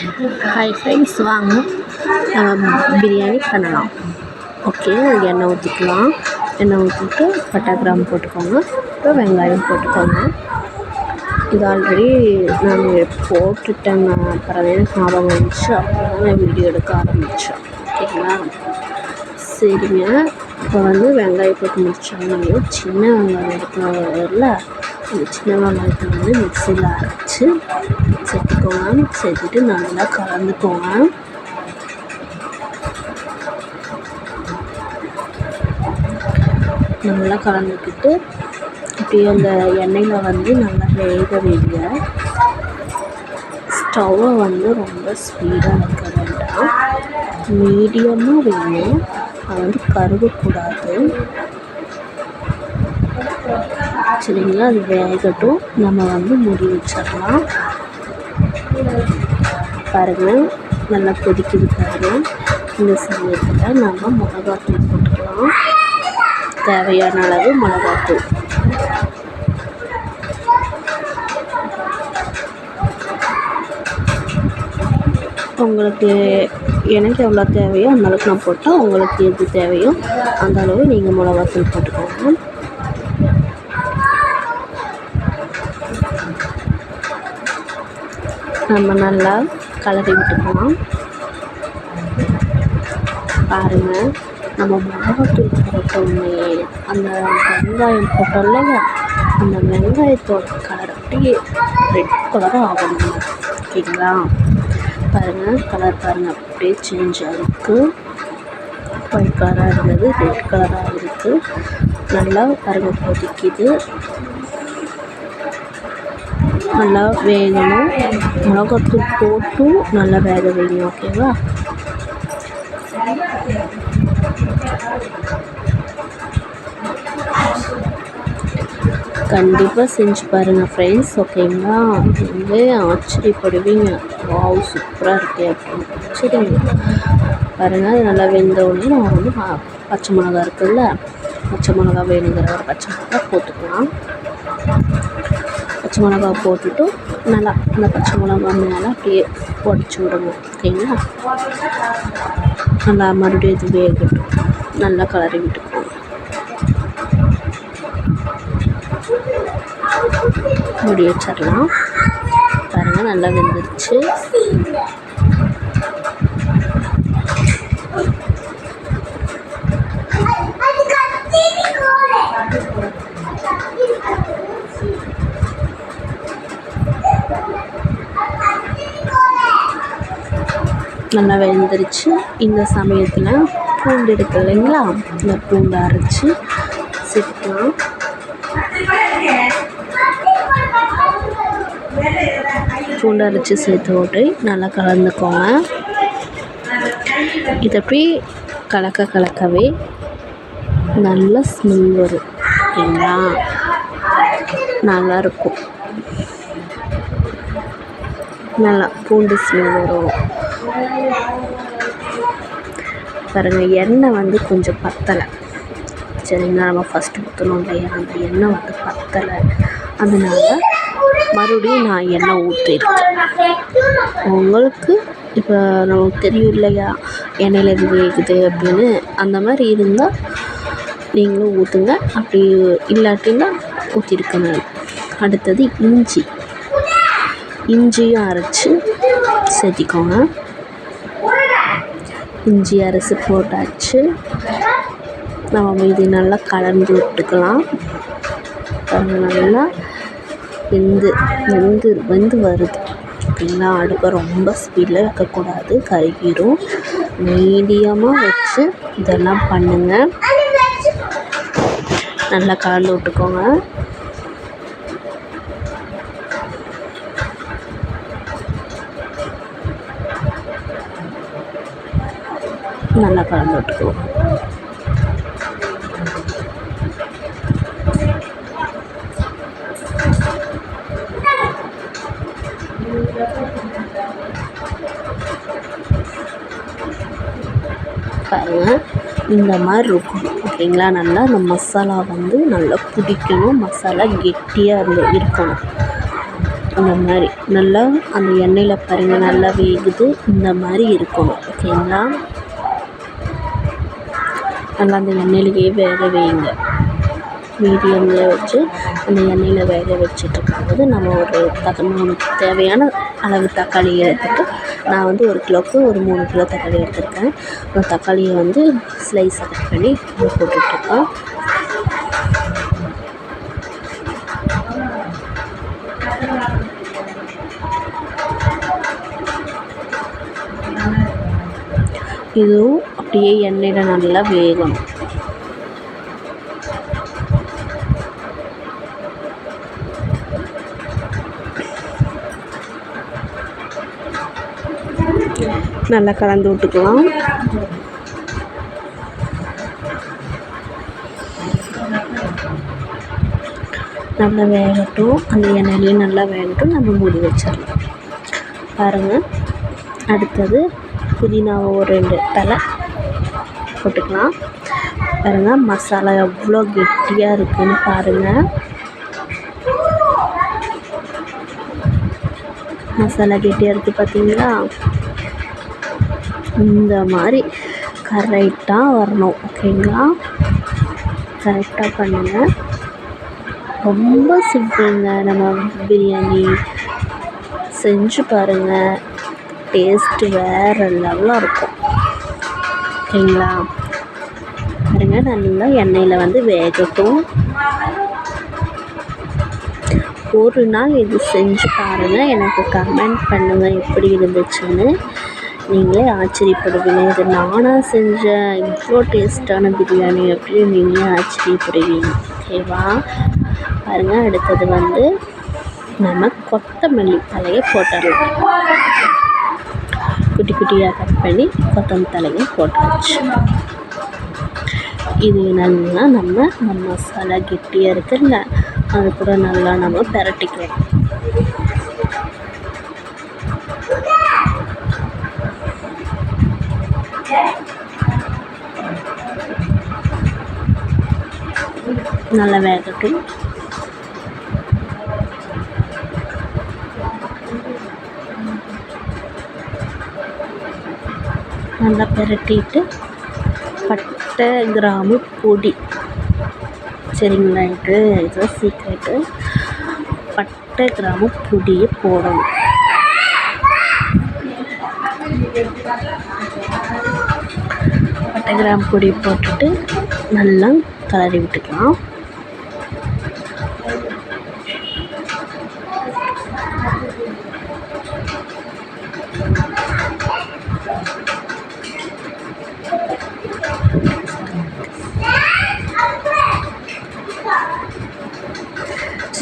Hi friends வாங்க. நம்ம பிரியாணி பண்ணலாம். ஓகே எண்ணெய் ஊற்றிக்கலாம் எண்ணெய் ஊற்றிட்டு பட்டாகிராம் கிராம்பு போட்டுக்கோங்க. அப்புறம் வெங்காயம் போட்டுக்கோங்க. இது ஆல்ரெடி நான் போட்டுட்டேங்க. அப்புறம் எனக்கு ஞாபகம் வந்துச்சு. அப்புறம் தான் நான் வீடியோ எடுக்க ஆரம்பித்தேன் ஓகேங்களா சரிங்க. இப்போ வந்து வெங்காயம் போட்டு முடிச்சாங்க. சின்ன வெங்காயம் எடுக்கல அந்த சின்ன வெங்காயத்தை வந்து மிக்சியில் அரைச்சி சேர்த்துக்கோங்க சேர்த்துட்டு நல்லா கலந்துக்கோங்க நல்லா கலந்துக்கிட்டு இப்படி அந்த எண்ணெயில் வந்து நல்லா வேக வைங்க ஸ்டவ்வை வந்து ரொம்ப ஸ்பீடாக வைக்க வேண்டாம் மீடியமாக வேணும் அது வந்து கருகக்கூடாது சரிங்களா அது வேகட்டும். நம்ம வந்து மூடி வச்சிடலாம். பாருங்கள் நல்லா கொதிக்குது பாருங்கள் இந்த சமயத்தில் நம்ம மிளகாத்தூள் போட்டுக்கலாம். தேவையான அளவு மிளகாத்தூள். உங்களுக்கு எனக்கு எவ்வளோ தேவையோ அந்த அளவுக்கு நான் போட்டால் உங்களுக்கு எது தேவையோ அந்த அளவு நீங்கள் மிளகாத்தூள் போட்டுக்கோங்க. நம்ம நல்லா கலரி விட்டுக்கலாம். பாருங்கள் நம்ம மிளகாத்தூள் போட்டோமே அந்த வெங்காயம் போட்டோம் இல்லையா அந்த வெங்காயத்தோட கலர் அப்படியே ரெட் கலராக ஆகணும் ஓகேங்களா பாருங்கள் கலர் பாருங்கள் அப்படியே சேஞ்ச் ஆகிருக்கு ஒயிட் கலராக இருந்தது ரெட் கலராக இருக்குது நல்லா பாருங்கள் கொதிக்குது. நல்லா வேகணும். மிளகாத்தூள் போட்டும் நல்லா வேக வைங்க ஓகேவா? கண்டிப்பாக செஞ்சு பாருங்கள் ஃப்ரெண்ட்ஸ் ஓகேங்களா? வந்து ஆச்சரியப்படுவீங்க. வாவ் சூப்பராக இருக்கே அப்படின்னு. சரிங்க. பாருங்கள் அது நல்லா வெந்த உடனே நம்ம வந்து பச்சை மிளகா இருக்குல்ல? பச்சை மிளகா வேணுங்கிற ஒரு பச்சை மிளகா போட்டுக்கலாம். பச்சை மிளகா போட்டுட்டு நல்லா அந்த பச்சை மிளகா மேலே அப்படியே உடச்சி விடணும் ஓகேங்களா? நல்லா மறுபடியும் இது வேகட்டும். நல்லா கலரி விட்டுக்கோங்க. மூடி வச்சிடலாம். பாருங்கள் நல்லா வெந்துருச்சு. நல்லா வெந்துருச்சு. இந்த சமயத்தில் பூண்டு இருக்கு இல்லைங்களா? இந்த பூண்டு அரைச்சி சிக்கலாம் பூண்டு அரைச்சி சேர்த்து விட்டு நல்லா கலந்துக்கோங்க. இது அப்படி கலக்க கலக்கவே நல்ல ஸ்மெல் வரும். ஓகேங்களா நல்லாயிருக்கும். நல்லா பூண்டு ஸ்மெல் வரும். பாருங்கள் எண்ணெய் வந்து கொஞ்சம் பத்தலை. சரிங்களா நம்ம ஃபஸ்ட்டு ஊற்றணும் இல்லையா? அந்த எண்ணெய் வந்து பத்தலை. அதனால் மறுபடியும் நான் எண்ணெய் ஊற்றிருக்கேன் உங்களுக்கு இப்போ நமக்கு தெரியும் இல்லையா? எண்ணெயில் இது வேகுது அப்படின்னு. அந்த மாதிரி இருந்தால் நீங்களும் ஊற்றுங்க அப்படி இல்லாட்டின்னா ஊற்றிருக்கங்க அடுத்தது இஞ்சி. இஞ்சியும் அரைச்சி சேர்த்திக்கோங்க இஞ்சி அரைச்சி போட்டாச்சு. நம்ம இது நல்லா கலந்து விட்டுக்கலாம். நல்லா வெந்து வெந்து வெந்து வருது. ஓகேங்களா அடுப்பை ரொம்ப ஸ்பீடில் வைக்கக்கூடாது. கருகிரும். மீடியமாக வச்சு இதெல்லாம் பண்ணுங்கள் நல்லா கலந்து விட்டுக்கோங்க. நல்லா கலந்து விட்டுக்குவோம். பாருங்கள் இந்த மாதிரி இருக்கும் ஓகேங்களா? நல்லா அந்த மசாலா வந்து நல்லா பிடிக்கணும். மசாலா கெட்டியாக இருந்து இருக்கணும். இந்த மாதிரி. நல்லா அந்த எண்ணெயில் பாருங்கள் நல்லா வேகுது. இந்த மாதிரி இருக்கணும் ஓகேங்களா? நல்லா அந்த எண்ணெயிலேயே வேக வைங்க. மீடியமில் வச்சு அந்த எண்ணெயில் வேக வச்சுட்ருக்கும்போது நம்ம ஒரு தக்க மூணு தேவையான அளவு தக்காளி எடுத்துட்டு நான் வந்து ஒரு கிலோவுக்கு ஒரு மூணு கிலோ தக்காளி எடுத்திருக்கேன். அந்த தக்காளியை வந்து ஸ்லைஸ் கட் பண்ணி போட்டுட்ருக்கோம் இதுவும் அப்படியே எண்ணெயில் நல்லா வேகும். நல்லா கலந்து விட்டுக்கலாம். நல்லா வேகட்டும். அந்த எண்ணெயிலையும் நல்லா வேகட்டும். நம்ம மூடி வச்சிடலாம். பாருங்கள் அடுத்தது புதினாவை ஒரு ரெண்டு தலை. போட்டுக்கலாம். பாருங்கள் மசாலா எவ்வளோ கெட்டியாக இருக்குதுன்னு பாருங்கள் மசாலா கெட்டியாக இருக்குது பார்த்தீங்களா இந்த மாதிரி கரெக்டாக வரணும் ஓகேங்களா கரெக்டாக பண்ணுங்கள் ரொம்ப சிம்பிளுங்க நம்ம பிரியாணி. செஞ்சு பாருங்கள் டேஸ்ட்டு வேறு லெவலாக இருக்கும். ஓகேங்களா? பாருங்கள் நல்லா எண்ணெயில் வந்து வேகட்டும். ஒரு நாள் இது செஞ்சு பாருங்கள் எனக்கு கமெண்ட் பண்ணுங்கள் எப்படி இருந்துச்சுன்னு. நீங்களே ஆச்சரியப்படுவீங்க. இது நானாக செஞ்ச இவ்வளோ டேஸ்ட்டான பிரியாணி அப்படின்னு நீங்களே ஆச்சரியப்படுவீங்க. ஓகேவா? பாருங்கள் அடுத்தது வந்து நம்ம கொத்தமல்லி தலையை போட்டுடலாம் குட்டி குட்டியாக கட் பண்ணி கொத்தமல்லி தலையை போட்டாச்சு இது நல்லா நம்ம நம்ம மசாலா கெட்டியாக இருக்குல்ல அது கூட நல்லா நம்ம பிரட்டிக்கலாம். நல்லா வேகட்டும். நல்லா பிரட்டிட்டு பட்டை கிராம்பு பொடி. சரிங்களா? இது இதுதான் சீக்ரெட்டு பட்டை கிராம்பு பொடியை போடணும். பட்டை கிராம்பு பொடி போட்டுட்டு நல்லா கிளறி விட்டுக்கலாம்.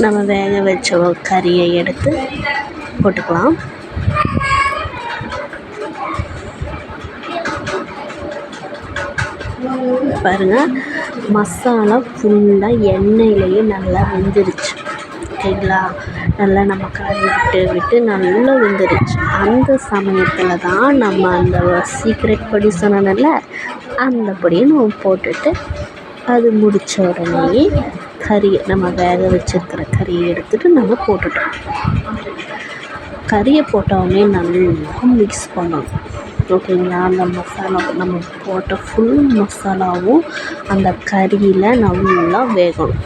நம்ம வேக வச்ச கறியை எடுத்து போட்டுக்கலாம். பாருங்கள் மசாலா ஃபுல்லாக எண்ணெயிலேயே நல்லா வெந்துருச்சு. ஓகேங்களா? நல்லா நம்ம கறி விட்டு விட்டு நல்லா வெந்துருச்சு. அந்த சமயத்தில் தான் நம்ம அந்த சீக்ரெட் பொடி சொன்னேன்ல அந்த பொடியை நம்ம போட்டுட்டு அது முடித்த உடனேயே கறியை நம்ம வேக வச்சுருக்கிற கறியை எடுத்துகிட்டு நம்ம போட்டுட்டோம். கறியை போட்டவுடனே நல்லா மிக்ஸ் பண்ணணும். ஓகேங்களா அந்த மசாலா நம்ம போட்ட ஃபுல் மசாலாவும் அந்த கறியில் நல்லா வேகணும்.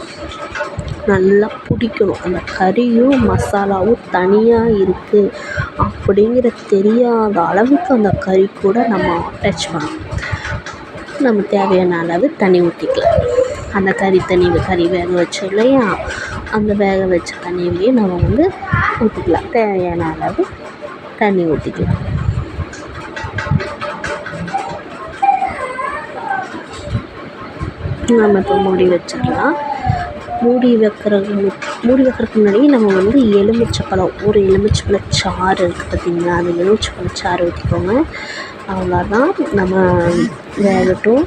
நல்லா பிடிக்கணும். அந்த கறியும் மசாலாவும் தனியாக இருக்குது அப்படிங்கிற தெரியாத அளவுக்கு அந்த கறி கூட நம்ம அட்டாச் பண்ணணும். நம்ம தேவையான அளவு தண்ணி ஊற்றிக்கலாம் அந்த கறி தண்ணி கறி வேக வச்சோம் இல்லையா? அந்த வேக வச்ச தண்ணியிலேயே நம்ம வந்து ஊற்றிக்கலாம் தேவையான அளவு தண்ணி ஊற்றிக்கலாம் நம்ம இப்போ மூடி வச்சிடலாம். மூடி வைக்கிறது மூடி வைக்கிறதுக்கு முன்னாடி நம்ம வந்து எலுமிச்சப்பழம் ஒரு எலுமிச்சப்பழம் சாறு இருக்குது பார்த்திங்களா? அந்த எலுமிச்சப்பழம் சாறு ஊற்றிக்கோங்க அவ்வளோதான் நம்ம வேகட்டும்.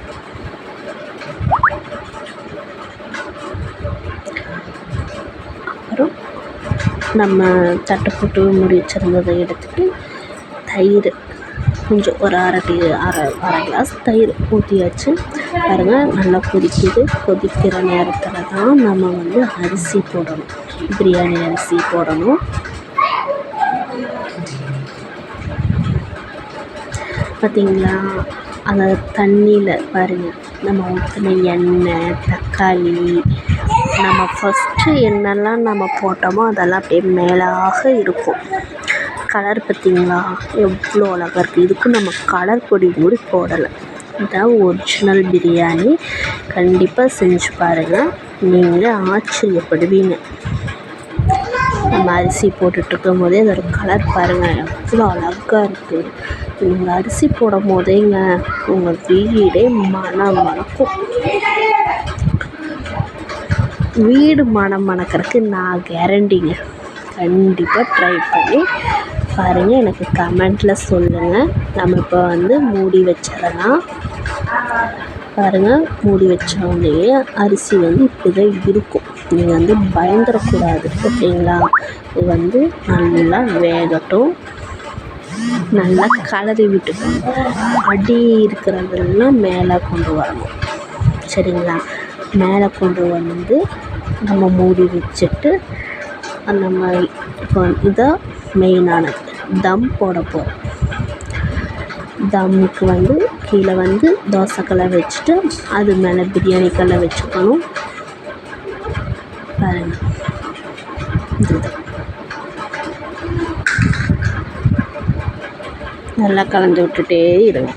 நம்ம சட்டை போட்டு மூடி வச்சுருந்ததை எடுத்துகிட்டு தயிர் கொஞ்சம் ஒரு அரை அரை அரை கிளாஸ் தயிர் ஊற்றியாச்சு பாருங்கள் நல்லா கொதிக்குது. கொதிக்கிற நேரத்தில் தான் நம்ம வந்து அரிசி போடணும். பிரியாணி அரிசி போடணும். பார்த்திங்களா அந்த தண்ணியில் பாருங்கள் நம்ம ஊற்றின எண்ணெய் தக்காளி நம்ம ஃபஸ்ட் ஃபஸ்ட்டு என்னெல்லாம் நம்ம போட்டோமோ அதெல்லாம் அப்படியே மேலாக இருக்கும். கலர் பார்த்திங்களா? எவ்வளோ அழகாக இருக்குது இதுக்கு நம்ம கலர் பொடி கூட போடலை இதான் ஒரிஜினல் பிரியாணி கண்டிப்பாக செஞ்சு பாருங்கள் நீங்களே ஆச்சரியப்படுவீங்க. நம்ம அரிசி போட்டுட்ருக்கும் போதே அதோட கலர் பாருங்கள் எவ்வளோ அழகாக இருக்குது நீங்கள் அரிசி போடும் போதேங்க உங்கள் வீடே மனம் மணக்கும் வீடு மணம் மணக்கிறதுக்கு நான் கேரண்டிங்க கண்டிப்பாக ட்ரை பண்ணி பாருங்கள் எனக்கு கமெண்ட்டில் சொல்லுங்கள் நம்ம இப்போ வந்து மூடி வச்சிடலாம். பாருங்கள் மூடி வச்சோடனே அரிசி வந்து இப்படி தான் இருக்கும். நீங்கள் வந்து பயந்துடக்கூடாது ஓகேங்களா? இது வந்து நல்லா வேகட்டும். நல்லா கலரி விட்டுக்கணும் அடி இருக்கிறதெல்லாம் மேலே கொண்டு வரணும். சரிங்களா? மேலே கொண்டு வந்து நம்ம மூடி வச்சுட்டு அந்த இப்போ இதான் மெயினானது தம் போட போகிறோம் தம்முக்கு வந்து கீழே வந்து தோசைக்கல்லை வச்சுட்டு அது மேலே பிரியாணி கல்லை வச்சுக்கணும். பாருங்கள் இதுதான் நல்லா கலந்து விட்டுட்டே இருங்க.